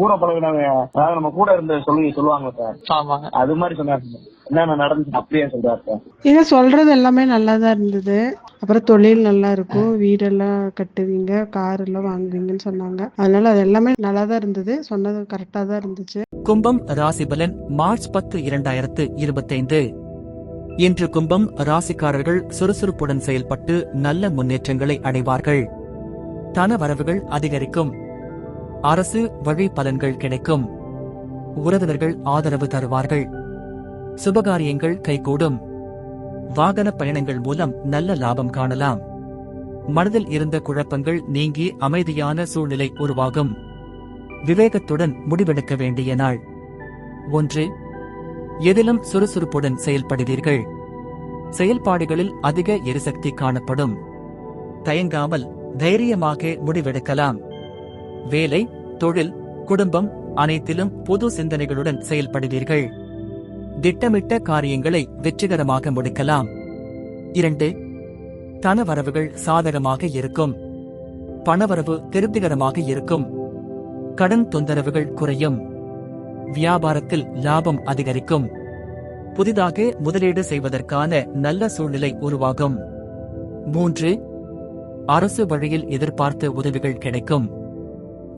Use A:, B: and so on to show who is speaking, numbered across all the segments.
A: கூட பழகினவங்க அதாவது நம்ம கூட இருந்த சொல்லி சொல்லுவாங்க சார். அது மாதிரி சொன்னாரு சார். என்னென்ன நடந்துச்சு அப்படியே சொல்றாரு சார்.
B: நீங்க சொல்றது எல்லாமே நல்லா தான் இருந்தது. அப்புறம் தொழில் நல்லா இருக்கும். வீடெல்லாம் கட்டுவீங்க கார் எல்லாம் வாங்குவீங்கன்னு சொன்னாங்க. அதனால அது எல்லாமே நல்லா தான் இருந்தது. சொன்னது கரெக்டா தான் இருந்துச்சு.
C: கும்பம் ராசிபலன் மார்ச் பத்து இரண்டாயிரத்து இருபத்தைந்து. இன்று கும்பம் ராசிக்காரர்கள் சுறுசுறுப்புடன் செயல்பட்டு நல்ல முன்னேற்றங்களை அடைவார்கள். தன வரவுகள் அதிகரிக்கும். அரசு வழி பலன்கள் கிடைக்கும். உறவினர்கள் ஆதரவு தருவார்கள். சுபகாரியங்கள் கைகூடும். வாகன பயணங்கள் மூலம் நல்ல லாபம் காணலாம். மனதில் இருந்த குழப்பங்கள் நீங்கி அமைதியான சூழ்நிலை உருவாகும். விவேகத்துடன் முடிவெடுக்க வேண்டிய நாள். ஒன்று எதிலும் சுறுசுறுப்புடன் செயல்படுவீர்கள். செயல்பாடுகளில் அதிக எரிசக்தி காணப்படும். தயங்காமல் தைரியமாக முடிவெடுக்கலாம். வேலை தொழில் குடும்பம் அனைத்திலும் புது சிந்தனைகளுடன் செயல்படுவீர்கள். திட்டமிட்ட காரியங்களை வெற்றிகரமாக முடிக்கலாம். இரண்டு தனவரவுகள் சாதகமாக இருக்கும். பணவரவு திருப்திகரமாக இருக்கும். கடன் தொந்தரவுகள் குறையும். வியாபாரத்தில் லாபம் அதிகரிக்கும். புதிதாக முதலீடு செய்வதற்கான நல்ல சூழ்நிலை உருவாகும். மூன்று அரசு வழியில் எதிர்பார்த்த உதவிகள் கிடைக்கும்.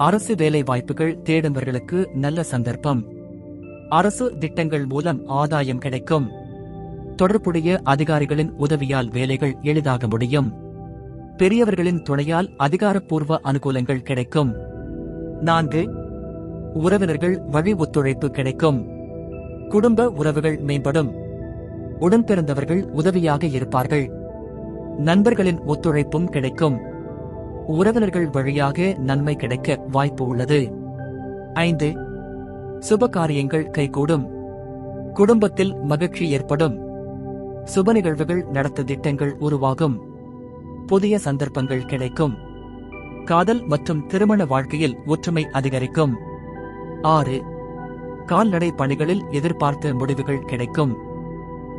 C: அரசு வேலை வாய்ப்புகள் தேடுபவர்களுக்கு நல்ல சந்தர்ப்பம். அரசு திட்டங்கள் மூலம் ஆதாயம் கிடைக்கும். தொடர்புடைய அதிகாரிகளின் உதவியால் வேலைகள் எளிதாக முடியும். பெரியவர்களின் துணையால் அதிகாரப்பூர்வ அனுகூலங்கள் கிடைக்கும். நான்கு உறவினர்கள் வழி ஒத்துழைப்பு கிடைக்கும். குடும்ப உறவுகள் மேம்படும். உடன் பிறந்தவர்கள் உதவியாக இருப்பார்கள். நண்பர்களின் ஒத்துழைப்பும் கிடைக்கும். உறவினர்கள் வழியாக நன்மை கிடைக்க வாய்ப்பு உள்ளது. ஐந்து சுப காரியங்கள் கைகூடும். குடும்பத்தில் மகிழ்ச்சி ஏற்படும். சுப நிகழ்வுகள் நடத்த திட்டங்கள் உருவாகும். புதிய சந்தர்ப்பங்கள் கிடைக்கும். காதல் மற்றும் திருமண வாழ்க்கையில் ஒற்றுமை அதிகரிக்கும். ஆறு கால்நடை பணிகளில் எதிர்பார்த்த முடிவுகள் கிடைக்கும்.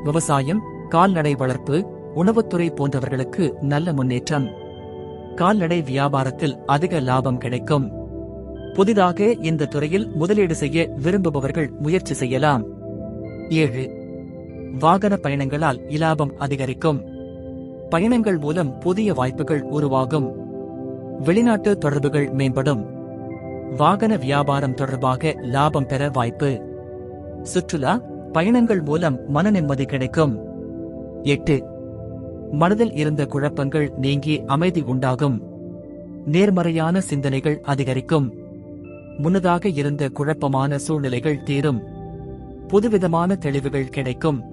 C: விவசாயம் கால்நடை வளர்ப்பு உணவுத்துறை போன்றவர்களுக்கு நல்ல முன்னேற்றம். கால்நடை வியாபாரத்தில் அதிக லாபம் கிடைக்கும். புதிதாக இந்த துறையில் முதலீடு செய்ய விரும்புபவர்கள் முயற்சி செய்யலாம். ஏழு. வாகன பயணங்களால் இலாபம் அதிகரிக்கும். பயணங்கள் மூலம் புதிய வாய்ப்புகள் உருவாகும். வெளிநாட்டு தொடர்புகள் மேம்படும். வாகன வியாபாரம் தொடர்பாக லாபம் பெற வாய்ப்பு. சுற்றுலா பயணங்கள் மூலம் மன நிம்மதி கிடைக்கும். எட்டு. மனதில் இருந்த குழப்பங்கள் நீங்கி அமைதி உண்டாகும். நேர்மறையான சிந்தனைகள் அதிகரிக்கும். முன்னதாக இருந்த குழப்பமான சூழ்நிலைகள் தீரும். புதுவிதமான தெளிவுகள் கிடைக்கும்.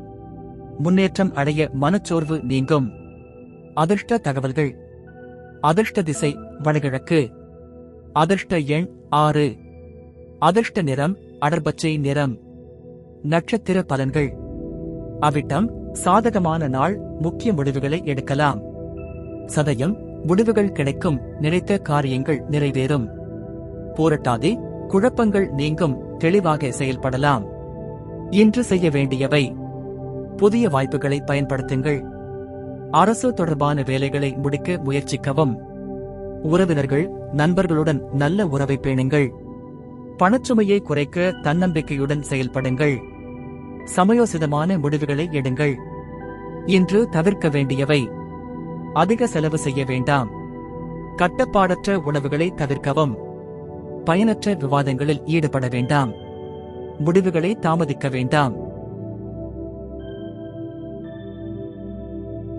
C: முன்னேற்றம் அடைய மனச்சோர்வு நீங்கும். அதிர்ஷ்ட தகவல்கள். அதிர்ஷ்ட திசை வடகிழக்கு. அதிர்ஷ்ட எண் ஆறு. அதிர்ஷ்ட நிறம் அடர்பச்சை நிறம். நட்சத்திர பலன்கள். அவிட்டம் சாதகமான நாள் முக்கிய முடிவுகளை எடுக்கலாம். சதயம் முடிவுகள் கிடைக்கும் நினைத்த காரியங்கள் நிறைவேறும். போரட்டாதே குழப்பங்கள் நீங்கும் தெளிவாக செயல்படலாம். இன்று செய்ய வேண்டியவை. புதிய வாய்ப்புகளை பயன்படுத்துங்கள். அரசு தொடர்பான வேலைகளை முடிக்க முயற்சிக்கவும். உறவினர்கள் நண்பர்களுடன் நல்ல உறவை பேணுங்கள். பணச்சுமையை குறைக்க தன்னம்பிக்கையுடன் செயல்படுங்கள். சமயோசிதமான முடிவுகளை எடுங்கள். இன்று தவிர்க்க வேண்டியவை. அதிக செலவு செய்ய வேண்டாம். கட்டப்பாடற்ற உணவுகளை தவிர்க்கவும். பயனற்ற விவாதங்களில் ஈடுபட வேண்டாம். முடிவுகளை தாமதிக்க வேண்டாம்.